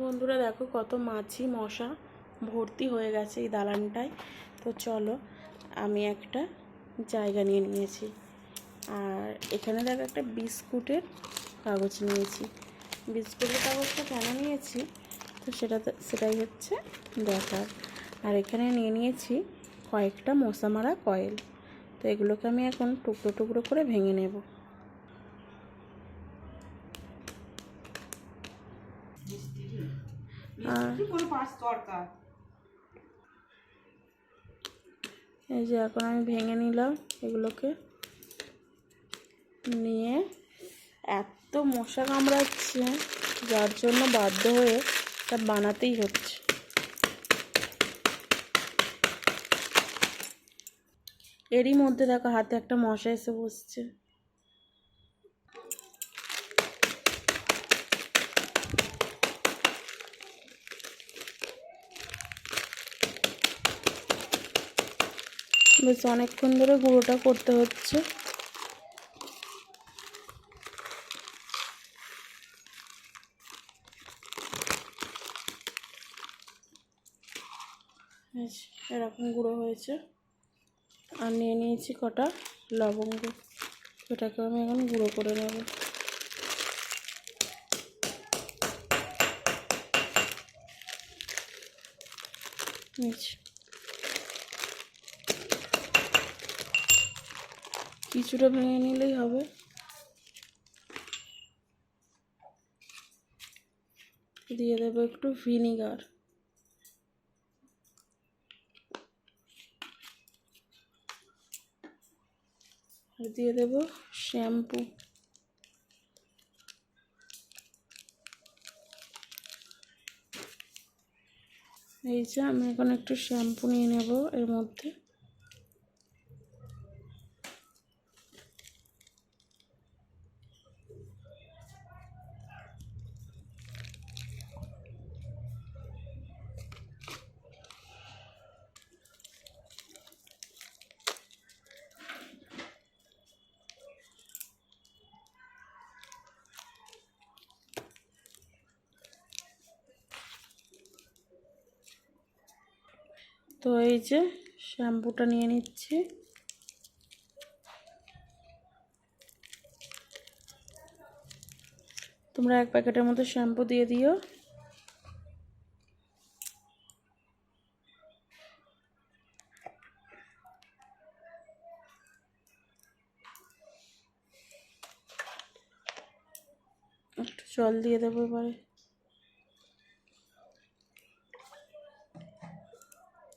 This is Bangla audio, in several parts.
বন্ধুরা দেখো কত মাছি মশা ভর্তি হয়ে গেছে এই দালানটায়। তো চলো, আমি একটা জায়গা নিয়ে নিয়েছি। আর এখানে দেখো একটা বিস্কুটের কাগজ নিয়েছি। বিস্কুটের কাগজটা কেন নিয়েছি? তো সেটা সেটাই হচ্ছে দেখার আর এখানে নিয়ে নিয়েছি কয়েকটা মশা মারা কয়েল। তো এগুলোকে আমি এখন টুকরো টুকরো করে ভেঙে নেব আর করে পাঁচ দরকার এই যে এখন আমি ভেঙে নিলাম এগুলোকে। নিয়ে এত মশা কামড়াচ্ছে, যার জন্য বাধ্য হয়ে তা বানাতেই হচ্ছে। এরই মধ্যে দেখো হাতে একটা মশা এসে বসছে। বেশ অনেকক্ষণ ধরে গুঁড়োটা করতে হচ্ছে। এরকম গুঁড়ো হয়েছে। আর নিয়ে নিয়েছি কটা লবঙ্গ। এটাকে আমি এখন গুঁড়ো করে নেব। নিচ্ছি কিছুটা ভেঙে নিলেই হবে। দিয়ে দেবো একটু ভিনিগার। দিয়ে দেবো শ্যাম্পু। এই যে আমি এখন একটু শ্যাম্পু নিয়ে নেব এর মধ্যে। তো এই যে শ্যাম্পুটা নিয়ে নিচ্ছি। তোমরা এক প্যাকেটের মতো শ্যাম্পু দিয়ে দিও। একটু জল দিয়ে দেবো এবারে।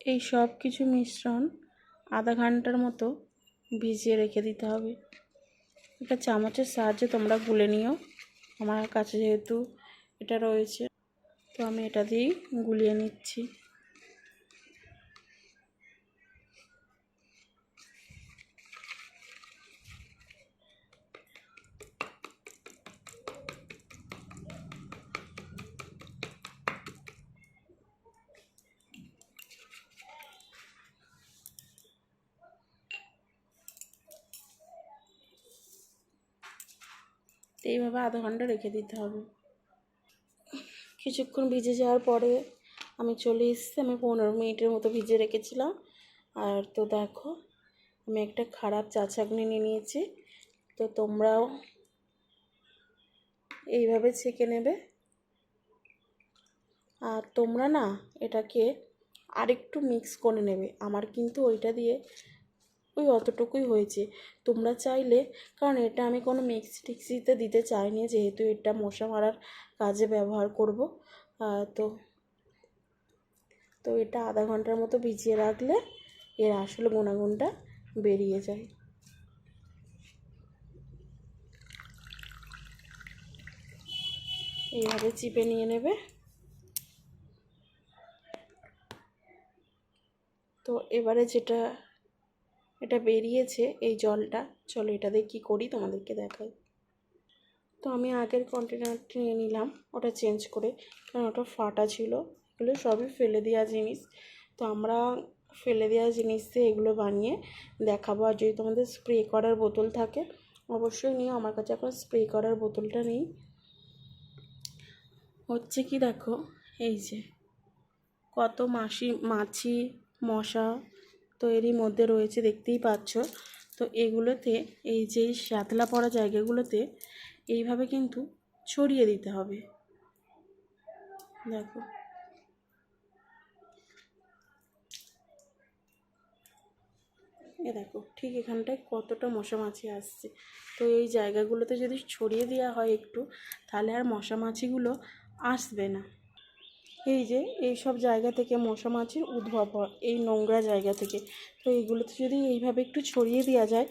এই সব কিছু মিশ্রণ আধা ঘণ্টার মতো ভিজিয়ে রেখে দিতে হবে। এটা চামচের সাহায্যে তোমরা গুলে নিও। আমার কাছে যেহেতু এটা রয়েছে, তো আমি এটা দিয়েই গুলিয়ে নিচ্ছি। তো এইভাবে আধা ঘণ্টা রেখে দিতে হবে। কিছুক্ষণ ভিজে যাওয়ার পরে আমি চলে এসেছি, আমি পনেরো মিনিটের মতো ভিজে রেখেছিলাম। আর তো দেখো, আমি একটা খারাপ চা ছাঁকনি নিয়ে নিয়েছি। তো তোমরাও এইভাবে ছেঁকে নেবে। আর তোমরা না এটাকে আরেকটু মিক্স করে নেবে। আমার কিন্তু ওইটা দিয়ে ওই অতটুকুই হয়েছে। তোমরা চাইলে, কারণ এটা আমি কোনো মিক্সি টিক্সিতে দিতে চাইনি, যেহেতু এটা মশা মারার কাজে ব্যবহার করব। তো তো এটা আধা ঘণ্টার মতো ভিজিয়ে রাখলে এর আসল গুণাগুণটা বেরিয়ে যায়। এইভাবে চিপে নিয়ে নেবে। তো এবারে যেটা এটা বেরিয়েছে এই জলটা। চলো এটা দিয়ে কী করি তোমাদেরকে দেখাই। তো আমি আগের কন্টেনারটি নিয়ে নিলাম, ওটা চেঞ্জ করে, কারণ ওটা ফাটা ছিল। এগুলো সবই ফেলে দেওয়া জিনিস। তো আমরা ফেলে দেওয়া জিনিস দিয়ে এগুলো বানিয়ে দেখাবো। আর যদি তোমাদের স্প্রে করার বোতল থাকে, অবশ্যই নিও। আমার কাছে এখন স্প্রে করার বোতলটা নেই। হচ্ছে কি দেখো, এই যে কত মাসি, মাছি, মশা তো এরই মধ্যে রয়েছে, দেখতেই পাচ্ছ। তো এগুলোতে, এই যে শ্যাতলা পড়া জায়গাগুলোতে, এইভাবে কিন্তু ছড়িয়ে দিতে হবে। দেখো। এ দেখো, ঠিক এখানটায় কতটা মশা মাছি আসছে। তো এই জায়গাগুলোতে যদি ছড়িয়ে দেওয়া হয় একটু, তাহলে আর মশা মাছিগুলো আসবে না। এই যে এই সব জায়গা থেকে মশা মাছির উদ্ভব হয়, এই নোংরা জায়গা থেকে। তো এইগুলোতে যদি এইভাবে একটু ছড়িয়ে দেওয়া যায়,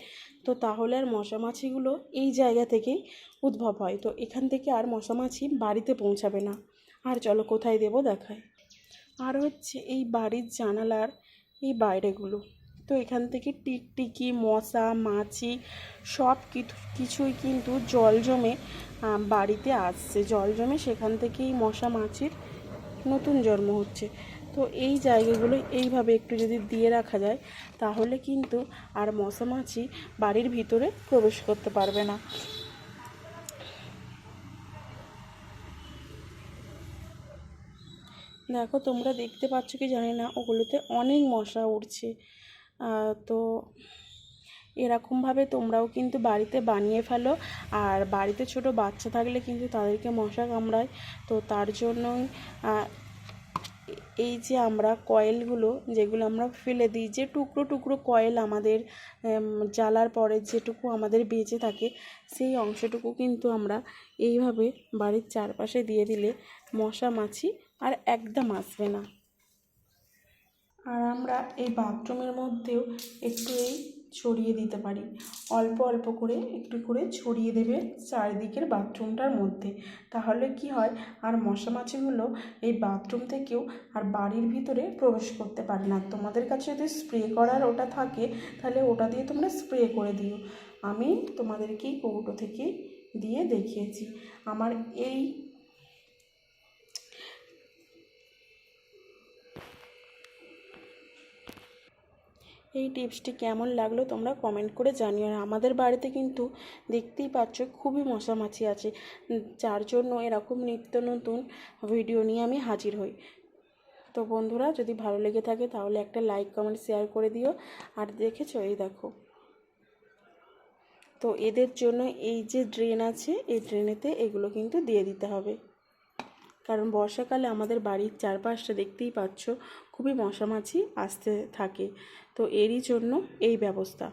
তো তাহলে আর মশা মাছিগুলো এই জায়গা থেকেই উদ্ভব হয়। তো এখান থেকে আর মশা মাছি বাড়িতে পৌঁছাবে না। আর চলো কোথায় দেবো দেখায় আর হচ্ছে এই বাড়ির জানালার এই বাইরেগুলো। তো এখান থেকে টিকটিকি, মশা, মাছি সব কিছু, কিছুই কিন্তু জল জমে বাড়িতে আসছে। জল জমে সেখান থেকেই মশা মাছির নতুন জন্ম হচ্ছে। তো এই জায়গাগুলো এইভাবে একটু যদি দিয়ে রাখা যায় তাহলে কিন্তু আর মশা মাছি বাড়ির ভিতরে প্রবেশ করতে পারবে না। দেখো তোমরা দেখতে পাচ্ছ কি জানি না ওগুলোতে অনেক মশা আহ, তো এরকমভাবে তোমরাও কিন্তু বাড়িতে বানিয়ে ফেলো। আর বাড়িতে ছোট বাচ্চা থাকলে কিন্তু তাদেরকে মশা কামড়ায়। তো তার জন্যই এই যে আমরা কয়েলগুলো, যেগুলো আমরা ফেলে দিই, যে টুকরো টুকরো কয়েল আমাদের জ্বালার পরে যেটুকু আমাদের বেঁচে থাকে, সেই অংশটুকু কিন্তু আমরা এইভাবে বাড়ির চারপাশে দিয়ে দিলে মশা, মাছি আর একদম আসবে না। আর আমরা এই বাথরুমের মধ্যেও একটু এই ছড়িয়ে দিতে পারি। অল্প অল্প করে একটু করে ছড়িয়ে দেবে চারিদিকের বাথরুমটার মধ্যে। তাহলে কি হয়? আর মশা মাছিগুলো এই বাথরুম থেকেও আর বাড়ির ভিতরে প্রবেশ করতে পারে না। তোমাদের কাছে যদি স্প্রে করার ওটা থাকে, তাহলে ওটা দিয়ে তোমরা স্প্রে করে দিও। আমি তোমাদেরকে এই কৌটো থেকে দিয়ে দেখিয়েছি। আমার এই এই টিপসটি কেমন লাগল তোমরা কমেন্ট করে জানিও। আর আমাদের বাড়িতে কিন্তু দেখতেই পাচ্ছ খুবই মশামাছি আছে। যার জন্য এরকম নিত্য নতুন ভিডিও নিয়ে আমি হাজির হই। তো বন্ধুরা, যদি ভালো লেগে থাকে তাহলে একটা লাইক কমেন্ট শেয়ার করে দিও। আর দেখেছ, এই দেখো। তো এদের জন্য এই যে ড্রেন আছে, এই ড্রেনেতে এগুলো কিন্তু দিয়ে দিতে হবে। কারণ বর্ষাকালে আমাদের বাড়ির চারপাশটা দেখতেই পাচ্ছ, খুবই মশামাছি আসতে থাকে। তো এরই জন্য এই ব্যবস্থা।